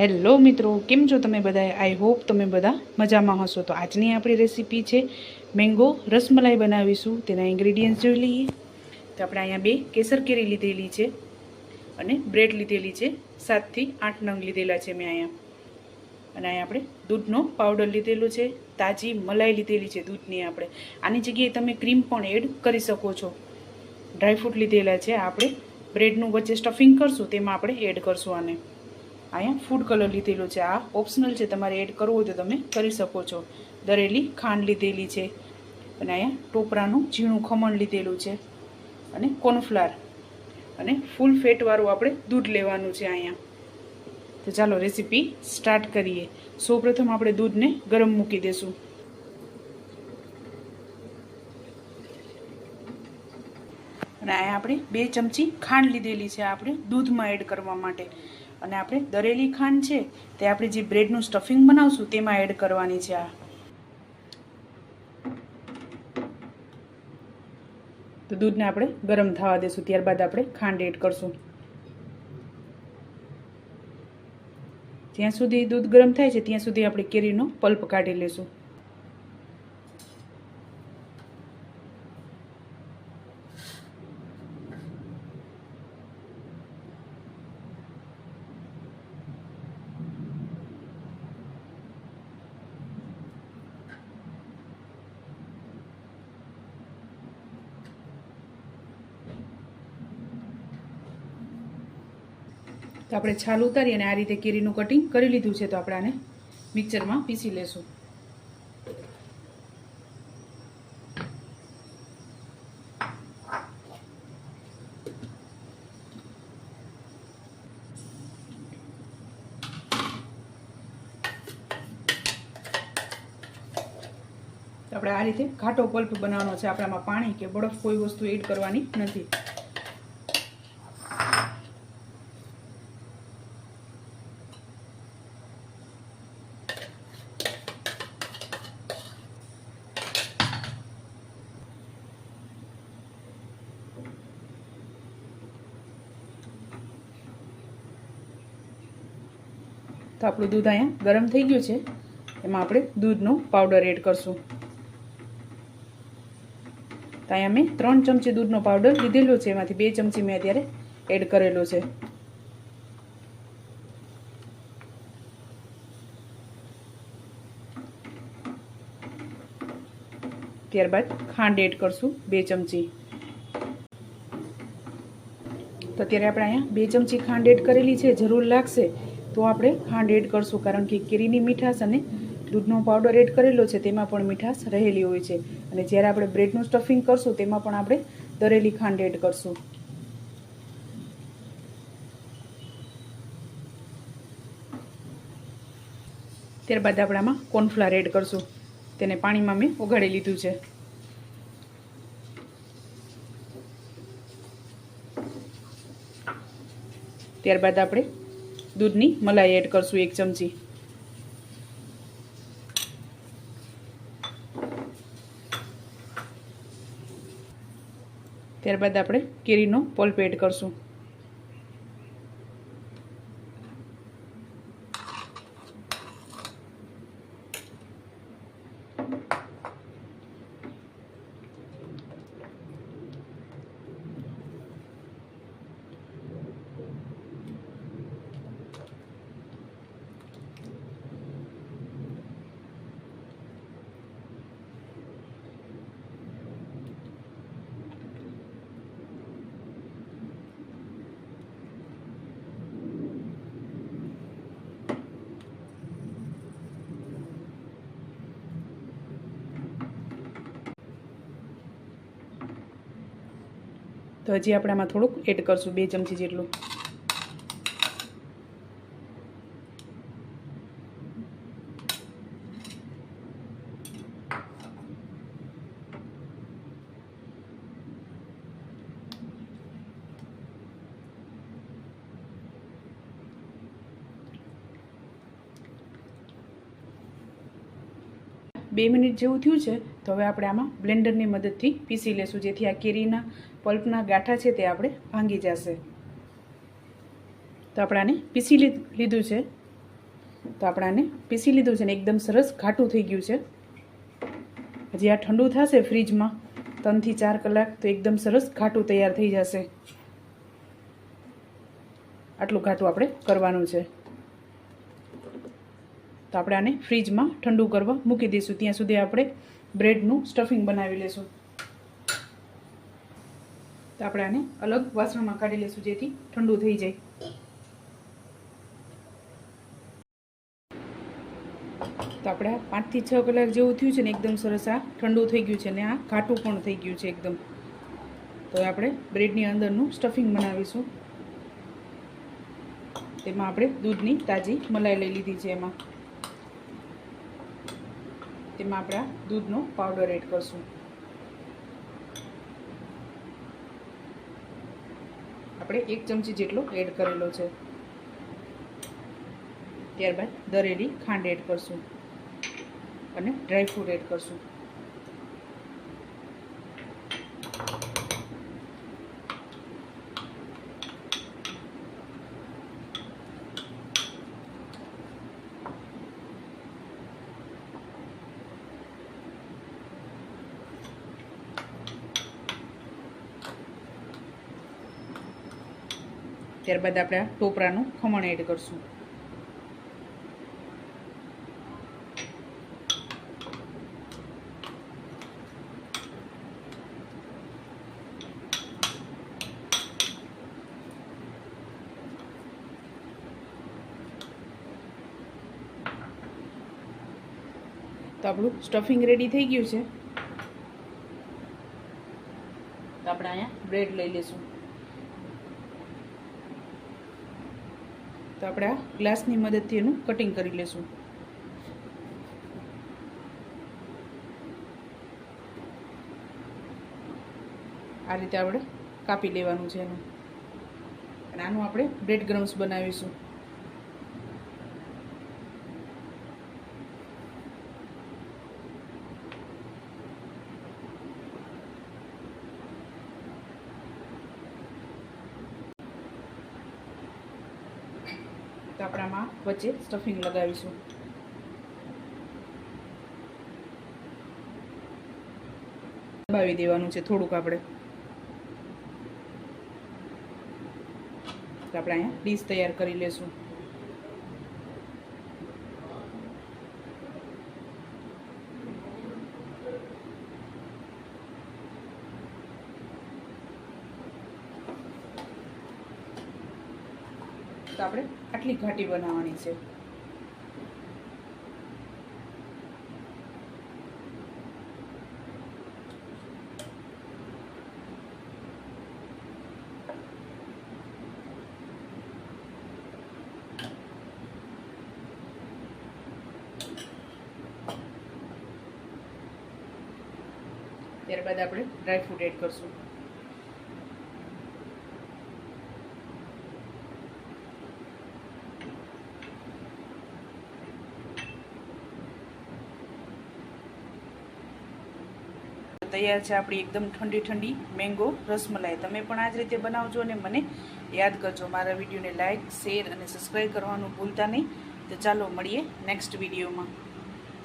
Hello મિત્રો, કેમ છો તમે બધા? આઈ હોપ તમે બધા મજામાં હશો. તો આજની આપણી રેસીપી છે મેંગો રસમલાઈ બનાવીશું. તેના ઇન્ગ્રેડિયન્ટ્સ જોઈ લઈએ. તો આપણે અહીંયા બે કેસર કેરી લીધેલી છે અને બ્રેડ લીધેલી છે. સાતથી આઠ નંગ લીધેલા છે મેં અહીંયા. અને અહીંયા આપણે દૂધનો પાવડર લીધેલો છે. તાજી મલાઈ લીધેલી છે દૂધની આપણે. આની જગ્યાએ તમે ક્રીમ પણ એડ કરી શકો છો. ડ્રાયફ્રૂટ લીધેલા છે. આપણે બ્રેડનું વચ્ચે સ્ટફિંગ કરશું. તેમાં આપણે એડ કરશું આને. અહીંયા ફૂડ કલર લીધેલો છે. આ ઓપ્શનલ છે. તમારે એડ કરવું હોય તો તમે કરી શકો છો. દરેલી, ખાંડ લીધેલી છે. અને અહીંયા ટોપરાનું ઝીણું ખમણ લીધેલું છે. અને કોર્નફ્લાર અને ફૂલ ફેટવાળું આપણે દૂધ લેવાનું છે અહીંયા. તો ચાલો રેસીપી સ્ટાર્ટ કરીએ. સૌપ્રથમ આપણે દૂધને ગરમ મૂકી દેશું. અને અહીંયા આપણે બે ચમચી ખાંડ લીધેલી છે. આપણે દૂધમાં એડ કરવા માટે. અને આપણે દરેલી ખાંડ છે તે આપણે જે બ્રેડનું સ્ટફિંગ બનાવશું તેમાં એડ કરવાની છે આ. તો દૂધને આપણે ગરમ થવા દેશું, ત્યારબાદ આપણે ખાંડ એડ કરશું. જ્યાં સુધી દૂધ ગરમ થાય છે, ત્યાં સુધી આપણે કેરીનો પલ્પ કાઢી લેશું. તો આપણે છાલ ઉતારી અને આ રીતે કેરીનું કટિંગ કરી લીધું છે તો આપણે આને મિક્સરમાં પીસી લેશું. આપણે આ રીતે ઘાટો પલ્પ બનાવવાનો છે. આપણામાં પાણી કે બરફ કોઈ વસ્તુ એડ કરવાની નથી. તો આપણું દૂધ અહીંયા ગરમ થઈ ગયું છે. એમાં આપણે દૂધનો પાવડર એડ કરશું. તો અહીંયા મેં ત્રણ ચમચી દૂધનો પાવડર લીધેલો છે. એમાંથી બે ચમચી મેં અત્યારે એડ કરેલો છે. ત્યારબાદ ખાંડ એડ કરશું બે ચમચી. તો અત્યારે આપણે અહીંયા બે ચમચી ખાંડ એડ કરેલી છે. જરૂર લાગશે તો આપણે ખાંડ એડ કરશું, કારણ કે કેરીની મીઠાશ અને દૂધનો પાવડર એડ કરેલો છે, તેમાં પણ મીઠાશ રહેલી હોય છે. અને જ્યારે આપણે બ્રેડનું સ્ટફિંગ કરશું, તેમાં પણ આપણે દરેલી ખાંડ એડ કરશું. ત્યારબાદ આપણે આમાં કોર્નફ્લાર એડ કરશું. તેને પાણીમાં મેં ઓગાળી લીધું છે. ત્યારબાદ આપણે દૂધની મલાઈ એડ કરશું એક ચમચી. ત્યારબાદ આપણે કેરીનો પલ્પ એડ કરશું. તો હજી આપણે આમાં થોડુંક એડ કરશું, બે ચમચી જેટલું. બે મિનિટ જેવું થયું છે. તો હવે આપણે આમાં બ્લેન્ડરની મદદથી પીસી લેશું. જેથી આ કેરીના પલ્પના ગાંઠા છે તે આપણે ભાંગી જશે. તો આપણે આને પીસી લીધું છે. તો આપણે આને પીસી લીધું છે ને એકદમ સરસ ઘાટું થઈ ગયું છે. હજી આ ઠંડુ થશે ફ્રીજમાં, ત્રણથી ચાર કલાક તો એકદમ સરસ ઘાટું તૈયાર થઈ જશે. આટલું ઘાટું આપણે કરવાનું છે. તો આપણે આને ફ્રીજમાં ઠંડુ કરવા મૂકી દઈશું. ત્યાં સુધી આપણે બ્રેડનું સ્ટફિંગ બનાવી લઈશું તો આપણે આને અલગ વાસણમાં કાઢી લઈશું જેથી ઠંડુ થઈ જાય. તો આપણે પાંચથી છ કલાક જેવું થયું છે ને, એકદમ સરસ આ ઠંડુ થઈ ગયું છે ને, આ ઘાટું પણ થઈ ગયું છે એકદમ. તો આપણે બ્રેડની અંદરનું સ્ટફિંગ બનાવીશું. તેમાં આપણે દૂધની તાજી મલાઈ લઈ લીધી છે એમાં. તેમાં આપણા દૂધનો પાવડર એડ કરશું. આપણે એક ચમચી જેટલો એડ કરેલો છે. ત્યારબાદ દરેલી ખાંડ એડ કરશું. અને ડ્રાય ફ્રૂટ એડ કરશું. ત્યારબાદ આપણે આ ટોપરાનું ખમણ એડ કરશું. તો આપણું સ્ટફિંગ રેડી થઈ ગયું છે. તો આપણે અહીંયા બ્રેડ લઈ લઈશું. તો આપણે આ ગ્લાસની મદદથી એનું કટિંગ કરી લઈશું આ રીતે આપણે કાપી લેવાનું છે એનું. અને આનું આપણે બ્રેડ ગ્રમ્સ બનાવીશું. આપણે વચ્ચે સ્ટફિંગ લગાવીશું. દબાવી દેવાનું છે થોડુંક આપણે. આપણે અહીંયા ડીશ તૈયાર કરી લેશું તો આપણે આટલી ઘાટી બનાવવાની છે. ત્યારબાદ આપણે ડ્રાય ફ્રૂટ એડ કરશું. તૈયાર છે આપણી એકદમ ઠંડી ઠંડી મેંગો રસમલાઈ. તમે પણ આ જ રીતે બનાવજો અને મને યાદ કરજો. મારા વિડીયોને લાઇક શેર અને સબસ્ક્રાઈબ કરવાનું ભૂલતા નહીં. તો ચાલો મળીએ નેક્સ્ટ વિડીયોમાં.